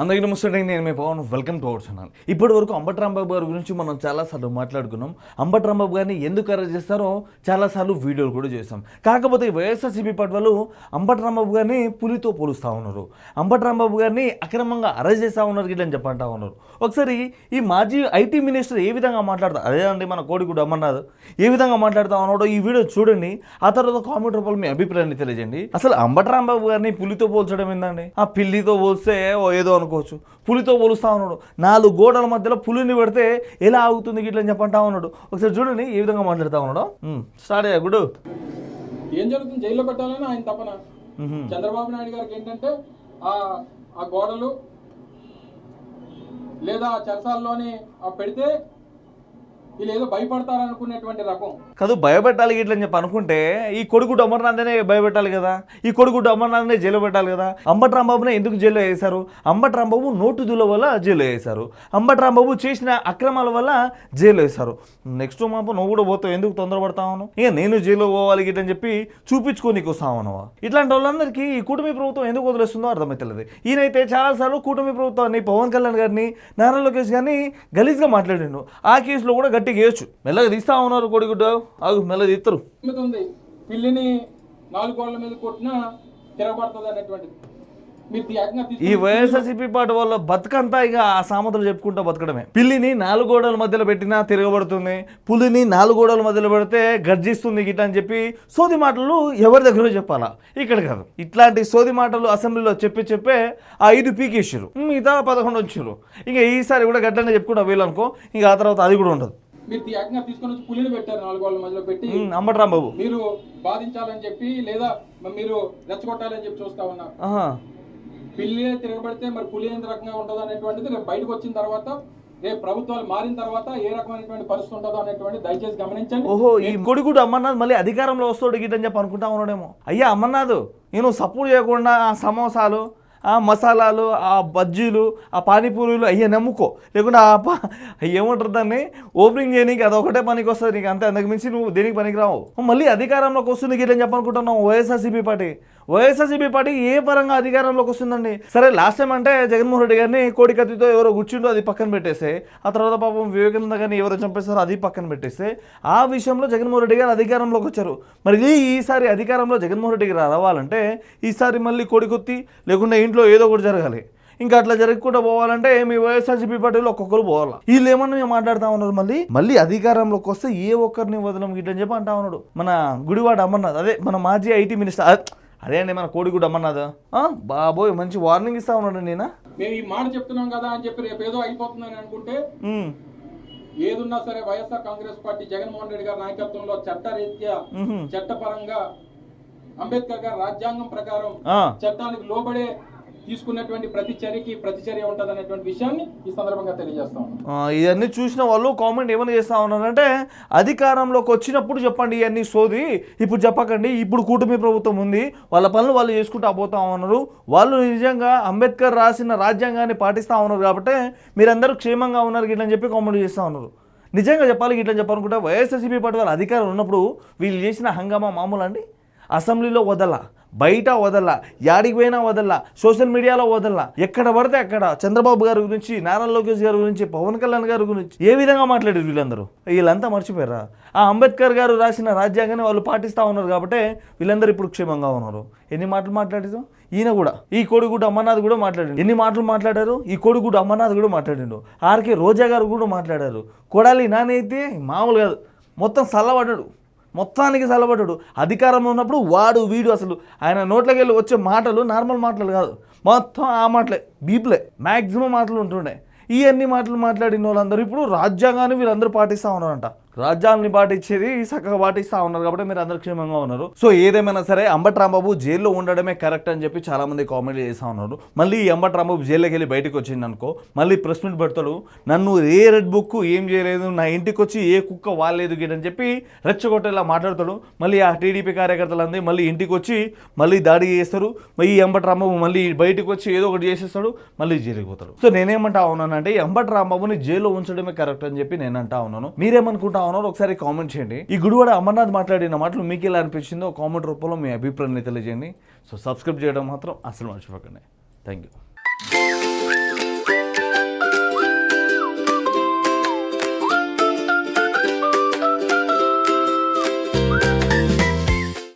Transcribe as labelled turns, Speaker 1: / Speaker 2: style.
Speaker 1: అందరికీ నమస్తే నేను మీ Pavan. Welcome to our channel ఇప్పటి వరకు అంబట్రాంబాబు గారి గురించి మనం చాలాసార్లు మాట్లాడుకున్నాం. అంబట్రాంబాబు గారిని ఎందుకు అరెస్ట్ చేస్తారో చాలాసార్లు వీడియోలు కూడా చేస్తాం కాకపోతే వైఎస్ఆర్సీపీ పట్వాలు వాళ్ళు గారిని పులితో పోలుస్తూ ఉన్నారు. అంబట్రాంబాబు గారిని అక్రమంగా అరెస్ట్ చేస్తూ ఉన్నారు గిట్ల అని చెప్పంటా ఉన్నారు. ఒకసారి ఈ మాజీ ఐటీ మినిస్టర్ ఏ విధంగా మాట్లాడతారు అదే అండి మన కోడిగుడు అమ్మన్నారు ఏ విధంగా మాట్లాడుతూ ఉన్నాడో ఈ వీడియో చూడండి. ఆ తర్వాత కామెంట్ రూపంలో మీ అభిప్రాయాన్ని తెలియజేయండి. అసలు అంబట్రాంబాబు గారిని పులితో పోల్చడం ఏందండి? ఆ పిల్లితో పోల్స్తే ఓ ఏదో అనుకోవచ్చు పులితో పోలుస్తా ఉన్నాడు. నాలుగు గోడల మధ్యలో పులిని పెడితే ఎలా ఆగుతుంది గిట్ల అని చెప్పంటా ఉన్నాడు. ఒకసారి చూడండి ఏ విధంగా మాట్లాడుతూ ఉన్నాడు. స్టార్ట్ అయ్యా గుడు.
Speaker 2: ఏం జరుగుతుంది? జైల్లో పెట్టాలని ఆయన తపన. చంద్రబాబు నాయుడు గారికి ఏంటంటే ఆ ఆ గోడలు లేదా ఆ పెడితే వీళ్ళు ఏదో భయపడతారనుకునేటువంటి రకం.
Speaker 1: కాదు భయపెట్టాలి ఇట్లని చెప్పి అనుకుంటే ఈ కొడుకుడు అమర్నాథ్నే భయపెట్టాలి కదా ఈ కొడుకుడు అమర్నాథ్నే జైలు పెట్టాలి కదా అంబట్ రాంబాబునే ఎందుకు జైల్లో వేశారు? అంబట్ రాంబాబు నోటు దుల వల్ల జైల్లో వేశారు. అంబట్ రాంబాబు చేసిన అక్రమాల వల్ల జైల్లో వేశారు. నెక్స్ట్ మాపు నువ్వు కూడా పోతావు ఎందుకు తొందరపడతావును ఇక నేను జైల్లో పోవాలి గిట్ల అని చెప్పి చూపించుకోనికి వస్తావనవా ఇట్లాంటి వాళ్ళందరికీ ఈ కూటమి ప్రభుత్వం ఎందుకు వదిలేస్తుందో అర్థమవుతలేదు ఈయనైతే చాలాసార్లు కూటమి ప్రభుత్వాన్ని పవన్ కళ్యాణ్ గారిని నారా లోకేష్ గారిని గలీజ్గా మాట్లాడిండు. ఆ కేసులో కూడా గట్టి గట్టిగా వేయచ్చు. మెల్లగా తీస్తా ఉన్నారు కొడిగుడ్డ. ఆగు మెల్లగా తీస్తారు
Speaker 2: పిల్లిని నాలుగు గోడల మీద కొట్టినా తిరగబడుతుంది అనేటువంటిది. మీరు ఏకంగా
Speaker 1: ఈ వైఎస్ఆర్సీపీ పార్టీ వాళ్ళ బతుకంతా ఇక ఆ సామెతలు చెప్పుకుంటూ బతకడమే. పిల్లిని నాలుగు గోడల మధ్యలో పెట్టినా తిరగబడుతుంది. పులిని నాలుగు గోడల మధ్యలో పెడితే గర్జిస్తుంది గిట్ట అని చెప్పి సోది మాటలు ఎవరి దగ్గర చెప్పాలా? ఇక్కడ కాదు. ఇట్లాంటి సోది మాటలు అసెంబ్లీలో చెప్పి చెప్పే ఆ ఐదు పీకేసారు మిగతా పదకొండు వచ్చారు ఇంకా ఈసారి కూడా గట్లనే చెప్పుకుంటా వీళ్ళనుకో ఇంకా ఆ తర్వాత అది కూడా ఉండదు.
Speaker 2: మీరు ఏకంగా తీసుకొని వచ్చి పులిని పెట్టారు నాలుగు గోడల మధ్యలో పెట్టి
Speaker 1: ఉమ్, అంబటి రాంబాబు.
Speaker 2: మీరు బాధించాలని చెప్పి లేదా మీరు రెచ్చగొట్టాలని చెప్పి చూస్తా ఉన్నారు పిల్లి తిరగబడితే మరి పులి ఎంత రకంగా ఉంటుందో అనేటువంటిది రేపు బయటకు వచ్చిన తర్వాత రేపు ప్రభుత్వాలు మారిన తర్వాత ఏ రకమైనటువంటి పరిస్థితి ఉంటుందో అనేటువంటి దయచేసి గమనించండి.
Speaker 1: ఓహో ఈ కొడుకుడు అమర్నాథ్ మళ్ళీ అధికారంలో వస్తాడు గిట్టని చెప్పి అనుకుంటా ఉన్నాడేమో. అయ్యా అమర్నాథ్ నేను సపోర్ట్ చేయకుండా ఆ సమోసాలు ఆ మసాలాలు ఆ బజ్జీలు ఆ పానీపూరీలు అయ్యే నమ్ముకో. లేకుంటే ఆ పా ఏమంటారు దాన్ని? ఓపెనింగ్ చేయనీకి అదొకటే పనికి వస్తుంది నీకు. అంతే అందుకు మించి నువ్వు దేనికి పనికి రావు మళ్ళీ అధికారంలోకి వస్తుంది గిట్లని చెప్పనుకుంటున్నావు? YSRCP party. వైఎస్ఆర్సీపీ పార్టీ ఏ పరంగా అధికారంలోకి వస్తుందండి? సరే లాస్ట్ టైం అంటే జగన్మోహన్ రెడ్డి గారిని కోడి కత్తితో ఎవరో కూర్చుండో అది పక్కన పెట్టేస్తే ఆ తర్వాత పాపం వివేకానంద గారిని ఎవరో చంపేస్తారో అది పక్కన పెట్టేస్తే ఆ విషయంలో జగన్మోహన్ రెడ్డి గారు అధికారంలోకి వచ్చారు. మరి ఇది ఈసారి అధికారంలో జగన్మోహన్ రెడ్డి గారు రావాలంటే ఈసారి మళ్ళీ కోడికొత్తి లేకుండా ఇంట్లో ఏదో ఒకటి జరగాలి. ఇంకా అట్లా జరగకుండా పోవాలంటే మీ వైఎస్ఆర్సీపీ పార్టీలో ఒక్కొక్కరు పోవాలి? వీళ్ళు ఏమన్నా మేము మాట్లాడుతా ఉన్నారు మళ్ళీ? మళ్ళీ అధికారంలోకి వస్తే ఏ ఒక్కరిని వదలం గిట్లని చెప్పి అంటా ఉన్నాడు. మన గుడివాడ అమర్నాథ్ అదే మన మాజీ ఐటీ మినిస్టర్ అదే అండి మన కోడిగుడు అమర్నాథ్. బాబోయ్ మంచి వార్నింగ్ ఇస్తా ఉన్నాడు నేనా
Speaker 2: మేము ఈ మాట చెప్తున్నాం కదా అని చెప్పి రేపు ఏదో అయిపోతుందని అనుకుంటే ఏదున్నా సరే YSR Congress party Jaganmohan Reddy గారి నాయకత్వంలో చట్టరీత్యా. చట్టపరంగా అంబేద్కర్ గారి రాజ్యాంగం ప్రకారం చట్టానికి లోబడే తీసుకున్నటువంటి ప్రతి చర్యకి ప్రతిచర్య ఉంటుంది అనేటువంటి విషయాన్ని ఈ సందర్భంగా తెలియజేస్తాం
Speaker 1: ఇవన్నీ చూసిన వాళ్ళు కామెంట్ ఏమైనా చేస్తా ఉన్నారంటే అధికారంలోకి వచ్చినప్పుడు చెప్పండి ఇవన్నీ సోది ఇప్పుడు చెప్పకండి ఇప్పుడు కూటమి ప్రభుత్వం ఉంది వాళ్ళ పనులు వాళ్ళు చేసుకుంటా పోతా ఉన్నారు. వాళ్ళు నిజంగా అంబేద్కర్ రాసిన రాజ్యాంగాన్ని పాటిస్తూ ఉన్నారు కాబట్టి మీరందరూ క్షేమంగా ఉన్నారు గిట్లని చెప్పి కామెంట్ చేస్తూ ఉన్నారు. నిజంగా చెప్పాలి ఇట్లా చెప్పాలనుకుంటే వైఎస్ఆర్సీపీ పార్టీ వాళ్ళు అధికారం ఉన్నప్పుడు వీళ్ళు చేసిన హంగామా మామూలు అండి? అసెంబ్లీలో వదల. బయట వదల యాడికి పోయినా వదల సోషల్ మీడియాలో వదల ఎక్కడ పడితే అక్కడ చంద్రబాబు గారి గురించి నారా లోకేష్ గారి గురించి పవన్ కళ్యాణ్ గారి గురించి ఏ విధంగా మాట్లాడారు వీళ్ళందరూ? వీళ్ళంతా మర్చిపోయారా? ఆ అంబేద్కర్ గారు రాసిన రాజ్యాంగాన్ని వాళ్ళు పాటిస్తూ ఉన్నారు కాబట్టి వీళ్ళందరూ ఇప్పుడు క్షేమంగా ఉన్నారు. ఎన్ని మాటలు మాట్లాడారు? ఈయన కూడా. ఈ కోడిగుడ్డు అమర్నాథ్ కూడా మాట్లాడారు ఎన్ని మాటలు మాట్లాడారు? ఈ కోడిగుడ్డు అమర్నాథ్ కూడా మాట్లాడిండు. ఆర్కే రోజా గారు కూడా మాట్లాడారు. కొడాలి నాని అయితే మామూలు కాదు. మొత్తం చల్లబడ్డాడు మొత్తానికి సలబడుడు. అధికారంలో ఉన్నప్పుడు వాడు వీడు అసలు. ఆయన నోట్లోకి వెళ్ళి వచ్చే మాటలు నార్మల్ మాటలు కాదు. మొత్తం ఆ మాటలే బీప్లే. మ్యాక్సిమం మాటలు ఉంటుండే. ఇవన్నీ మాటలు మాట్లాడిన వాళ్ళందరూ ఇప్పుడు రాజ్యాంగాన్ని వీళ్ళందరూ పాటిస్తూ ఉన్నారంట. రాజ్యాంగాన్ని పాటించేది చక్కగా పాటిస్తూ ఉన్నారు కాబట్టి మీరు అందరు క్షేమంగా ఉన్నారు. సో ఏదేమైనా సరే అంబట్ రాంబాబు జైల్లో ఉండడమే కరెక్ట్ అని చెప్పి చాలా మంది కామెంట్ చేస్తూ ఉన్నారు. మళ్ళీ ఈ అంబట్ రాంబాబు జైల్లోకి వెళ్ళి బయటకు వచ్చింది అనుకో మళ్ళీ ప్రెస్ మీట్ పెడతాడు నన్ను ఏ రెడ్ బుక్ ఏం చేయలేదు నా ఇంటికి వచ్చి ఏ కుక్క వాలేదు గీడని చెప్పి రెచ్చగొట్టేలా మాట్లాడతాడు. మళ్ళీ ఆ టీడీపీ కార్యకర్తలందరూ మళ్ళీ ఇంటికి వచ్చి మళ్ళీ దాడి చేస్తారు. మళ్ళీ ఈ అంబట్ రాంబాబు మళ్ళీ బయటకు వచ్చి ఏదో ఒకటి చేసేస్తాడు మళ్ళీ జైలుకి పోతాడు. సో నేనేమంటా ఉన్నానంటే ఈ అంబట్ రాంబాబుని జైల్లో ఉంచడమే కరెక్ట్ అని చెప్పి నేను అంటా ఉన్నాను. మీరేమనుకుంటా ఉన్నారు ఒకసారి కామెంట్ చేయండి. ఈ గుడివాడ అమర్నాథ్ మాట్లాడిన మాటలు మీకు ఎలా అనిపించిందో కామెంట్ రూపంలో మీ అభిప్రాయాన్ని తెలియజేయండి. సో సబ్స్క్రైబ్ చేయడం మాత్రం అసలు మర్చిపోకండి. Thank you